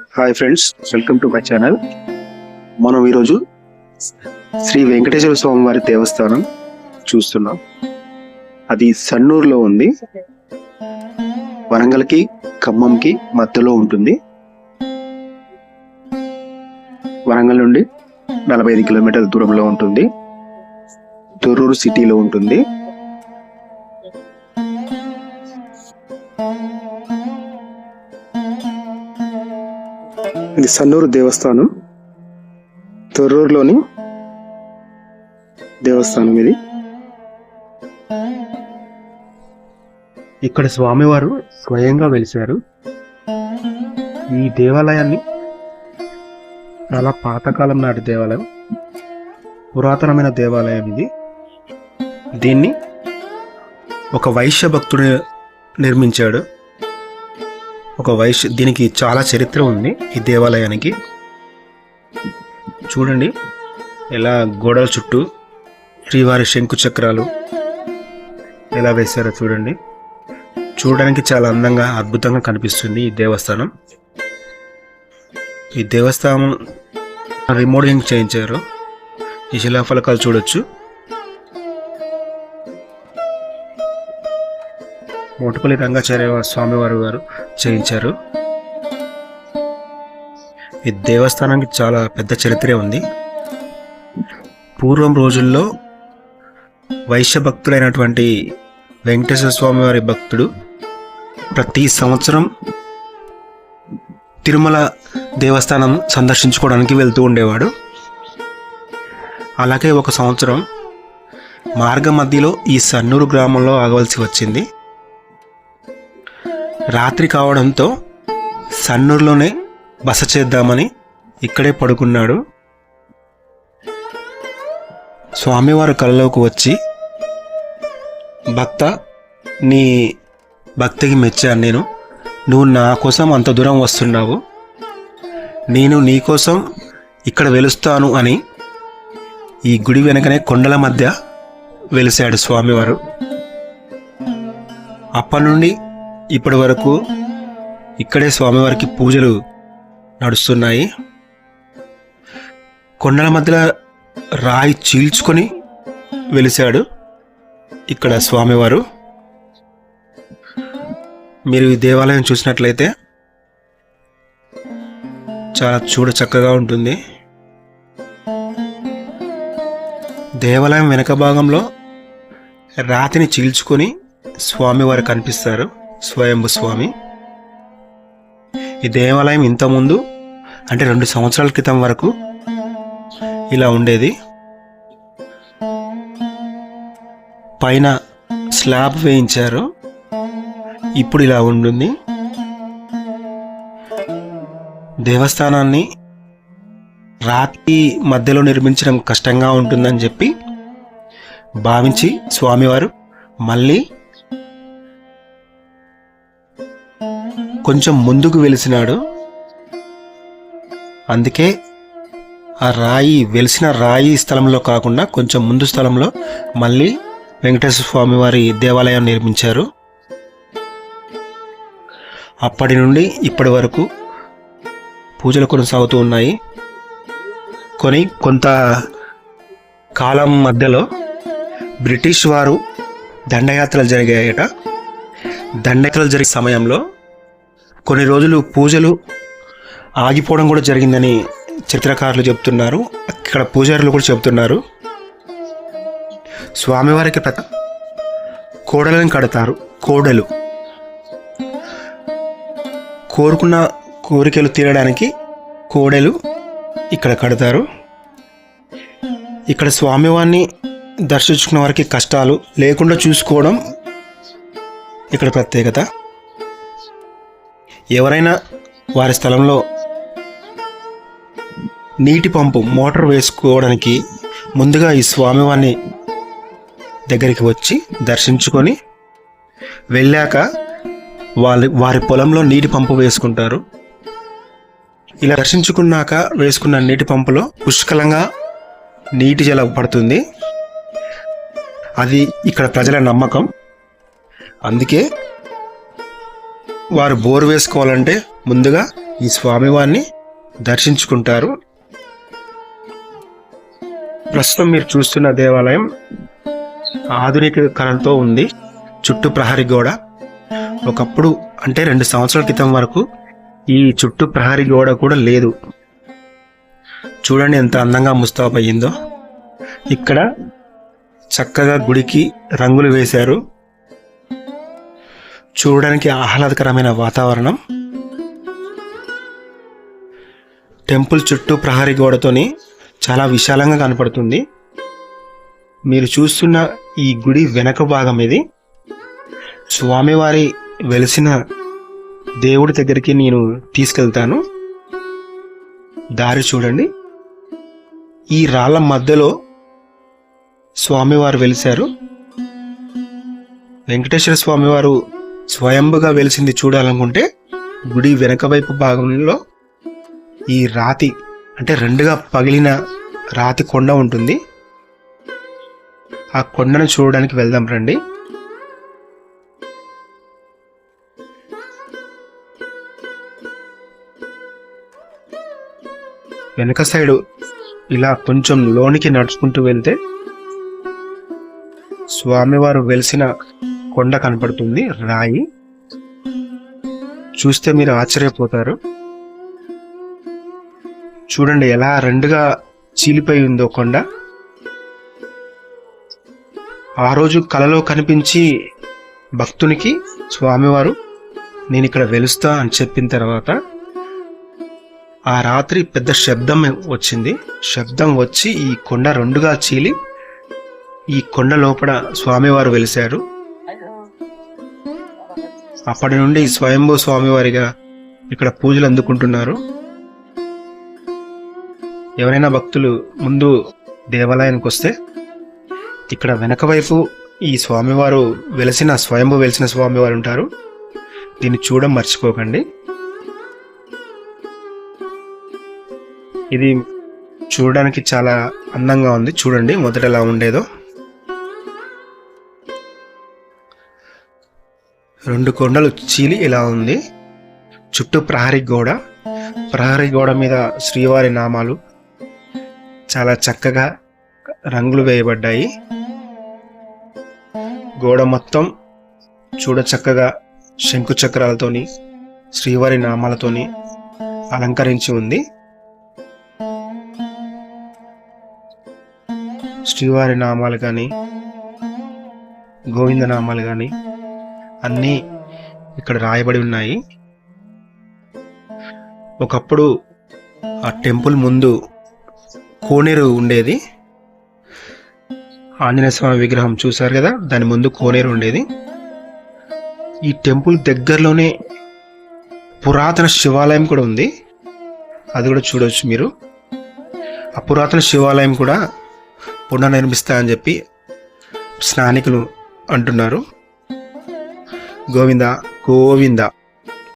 Hi friends welcome to my channel. మనం ఈరోజు శ్రీ వెంకటేశ్వర స్వామి వారి దేవస్థానం చూస్తున్నాం. అది సన్నూరులో ఉంది. వరంగల్కి ఖమ్మంకి మధ్యలో ఉంటుంది. వరంగల్ నుండి నలభై ఐదు కిలోమీటర్ల దూరంలో ఉంటుంది. తొర్రూరు సిటీలో ఉంటుంది. ఇది సన్నూరు దేవస్థానం. తొర్రూరులోని దేవస్థానం ఇది. ఇక్కడ స్వామివారు స్వయంగా వెలిశారు. ఈ దేవాలయాన్ని చాలా పాతకాలం నాటి దేవాలయం పురాతనమైన దేవాలయం ఇది. దీన్ని ఒక వైశ్య భక్తుడు నిర్మించాడు. ఒక వైశ్య దీనికి చాలా చరిత్ర ఉంది ఈ దేవాలయానికి. చూడండి ఎలా గోడల చుట్టూ శ్రీవారి శంకు చక్రాలు ఎలా వేశారో చూడండి. చూడడానికి చాలా అందంగా అద్భుతంగా కనిపిస్తుంది ఈ దేవస్థానం. ఈ దేవస్థానం రిమోడలింగ్ చేయించారు. ఈ శిలాఫలకాలు చూడొచ్చు. మోటుపల్లి రంగాచార్య స్వామివారు గారు చేయించారు. ఈ దేవస్థానానికి చాలా పెద్ద చరిత్రే ఉంది. పూర్వం రోజుల్లో వైశ్య భక్తుడైనటువంటి వెంకటేశ్వర స్వామి వారి భక్తుడు ప్రతి సంవత్సరం తిరుమల దేవస్థానం సందర్శించుకోవడానికి వెళ్తూ ఉండేవాడు. అలాగే ఒక సంవత్సరం మార్గ మధ్యలో ఈ సన్నూరు గ్రామంలో ఆగవలసి వచ్చింది. రాత్రి కావడంతో సన్నూరులోనే బస చేద్దామని ఇక్కడే పడుకున్నాడు. స్వామివారు కళ్ళలోకి వచ్చి భక్త నీ భక్తికి మెచ్చాను నేను. నువ్వు నా కోసం అంత దూరం వస్తున్నావు. నేను నీ కోసం ఇక్కడ వెలుస్తాను అని ఈ గుడి వెనకనే కొండల మధ్య వెలిశాడు స్వామివారు. అప్పటి నుండి ఇప్పటి వరకు ఇక్కడే స్వామివారికి పూజలు నడుస్తున్నాయి. కొండల మధ్యలో రాయి చీల్చుకొని వెలిశాడు ఇక్కడ స్వామివారు. మీరు ఈ దేవాలయం చూసినట్లయితే చాలా చూడ చక్కగా ఉంటుంది. దేవాలయం వెనక భాగంలో రాతిని చీల్చుకొని స్వామివారు కనిపిస్తారు. స్వయంభు స్వామి ఈ దేవాలయం ఇంతకుముందు అంటే రెండు సంవత్సరాల క్రితం వరకు ఇలా ఉండేది. పైన స్లాబ్ వేయించారు. ఇప్పుడు ఇలా ఉంటుంది. దేవస్థానాన్ని రాత్రి మధ్యలో నిర్మించడం కష్టంగా ఉంటుందని చెప్పి భావించి స్వామివారు మళ్ళీ కొంచెం ముందుకు వెలిసినాడు. అందుకే ఆ రాయి వెలిసిన రాయి స్థలంలో కాకుండా కొంచెం ముందు స్థలంలో మళ్ళీ వెంకటేశ్వర స్వామి వారి దేవాలయం నిర్మించారు. అప్పటి నుండి ఇప్పటి వరకు పూజలు కొనసాగుతూ ఉన్నాయి. కొని కొంత కాలం మధ్యలో బ్రిటిష్ వారు దండయాత్రలు జరిగాయట. దండయాత్రలు జరిగే సమయంలో కొన్ని రోజులు పూజలు ఆగిపోవడం కూడా జరిగిందని చిత్రకారులు చెప్తున్నారు. ఇక్కడ పూజారులు కూడా చెప్తున్నారు. స్వామివారికి ప్రత కోడలను కడతారు. కోడలు. కోరుకున్న కోరికలు తీరడానికి కోడలు ఇక్కడ కడతారు. ఇక్కడ స్వామివారిని దర్శించుకున్న వారికి కష్టాలు లేకుండా చూసుకోవడం ఇక్కడ ప్రత్యేకత. ఎవరైనా వారి స్థలంలో నీటి పంపు మోటార్ వేసుకోవడానికి ముందుగా ఈ స్వామివారిని దగ్గరికి వచ్చి దర్శించుకొని వెళ్ళాక వాళ్ళ వారి పొలంలో నీటి పంపు వేసుకుంటారు. ఇలా దర్శించుకున్నాక వేసుకున్న నీటి పంపులో పుష్కలంగా నీటి జల పడుతుంది. అది ఇక్కడ ప్రజల నమ్మకం. అందుకే వారు బోర్ వేసుకోవాలంటే ముందుగా ఈ స్వామివారిని దర్శించుకుంటారు. ప్రస్తుతం మీరు చూస్తున్న దేవాలయం ఆధునిక కళతో ఉంది. చుట్టూ ప్రహరీ గోడ. ఒకప్పుడు అంటే రెండు సంవత్సరాల క్రితం వరకు ఈ చుట్టూ ప్రహరీ గోడ కూడా లేదు. చూడండి ఎంత అందంగా ముస్తాబయ్యిందో ఇక్కడ చక్కగా గుడికి రంగులు వేశారు. చూడడానికి ఆహ్లాదకరమైన వాతావరణం. టెంపుల్ చుట్టూ ప్రహరీ గోడతోని చాలా విశాలంగా కనపడుతుంది. మీరు చూస్తున్న ఈ గుడి వెనక భాగం ఇది. స్వామివారి వెలిసిన దేవుడి దగ్గరికి నేను తీసుకెళ్తాను. దారి చూడండి. ఈ రాళ్ళ మధ్యలో స్వామివారు వెలిశారు. వెంకటేశ్వర స్వామివారు స్వయంభుగా వెలిసింది చూడాలనుకుంటే గుడి వెనక వైపు భాగంలో ఈ రాతి అంటే రెండుగా పగిలిన రాతి కొండ ఉంటుంది. ఆ కొండను చూడడానికి వెళ్దాం రండి. వెనక సైడు ఇలా కొంచెం లోనికి నడుచుకుంటూ వెళ్తే స్వామివారు వెలిసిన కొండ కనపడుతుంది రాయి. చూస్తే మీరు ఆశ్చర్యపోతారు. చూడండి ఎలా రెండుగా చీలిపోయి ఉందో కొండ. ఆ రోజు కలలో కనిపించి భక్తునికి స్వామివారు నేను ఇక్కడ వెలుస్తా అని చెప్పిన తర్వాత ఆ రాత్రి పెద్ద శబ్దం వచ్చింది. శబ్దం వచ్చి ఈ కొండ రెండుగా చీలి ఈ కొండ లోపల స్వామివారు వెలిశారు. అప్పటి నుండి స్వయంభూ స్వామివారిగా ఇక్కడ పూజలు అందుకుంటున్నారు. ఎవరైనా భక్తులు ముందు దేవాలయానికి వస్తే ఇక్కడ వెనక వైపు ఈ స్వామివారు వెలిసిన స్వయంభూ వెలిసిన స్వామివారు ఉంటారు. దీన్ని చూడడం మర్చిపోకండి. ఇది చూడడానికి చాలా అందంగా ఉంది. చూడండి మొదట ఎలా ఉండేదో. రెండు కొండలు చీలి ఇలా ఉంది. చుట్టూ ప్రహరీ గోడ. ప్రహరీ గోడ మీద శ్రీవారి నామాలు చాలా చక్కగా రంగులు వేయబడ్డాయి. గోడ మొత్తం చూడ చక్కగా శంకు చక్రాలతోని శ్రీవారి నామాలతోని అలంకరించి ఉంది. శ్రీవారి నామాలు కానీ గోవింద నామాలు కానీ అన్నీ ఇక్కడ రాయబడి ఉన్నాయి. ఒకప్పుడు ఆ టెంపుల్ ముందు కోనేరు ఉండేది. ఆంజనేయ స్వామి విగ్రహం చూశారు కదా దాని ముందు కోనేరు ఉండేది. ఈ టెంపుల్ దగ్గరలోనే పురాతన శివాలయం కూడా ఉంది. అది కూడా చూడవచ్చు మీరు. ఆ పురాతన శివాలయం కూడా పునర్నిర్మిస్తా అని చెప్పి స్నానికులు అంటున్నారు. గోవింద గోవింద.